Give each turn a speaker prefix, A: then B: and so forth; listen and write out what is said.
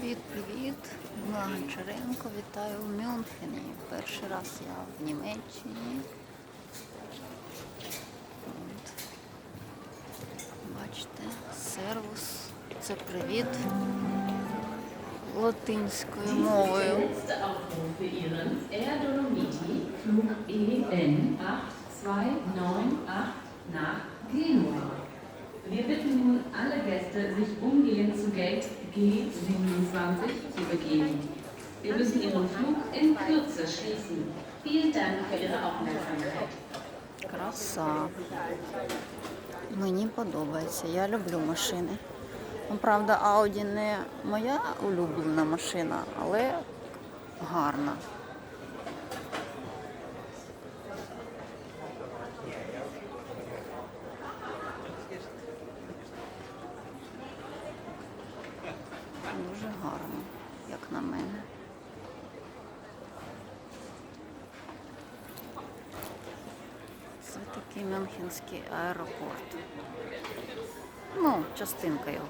A: Привіт-привіт! Мила Гончаренко, вітаю в Мюнхені. Перший раз я в Німеччині. От. Бачите, сервус. Це привіт латинською мовою.
B: Letzte Aufruf für Ihren Air Dolomiti Flug EN 8298 nach Genua. Wir bitten nun alle Gäste, sich umgehend zu Gate G27 zu begeben. Wir müssen Ihren Flug in Kürze schließen. Vielen Dank für Ihre Aufmerksamkeit.
A: Краса. Мені подобається. Я люблю машини. Ну, правда, Ауді не моя улюблена машина, але гарна. Дуже гарно, як на мене. Це такий Мюнхенський аеропорт. Ну, частинка його.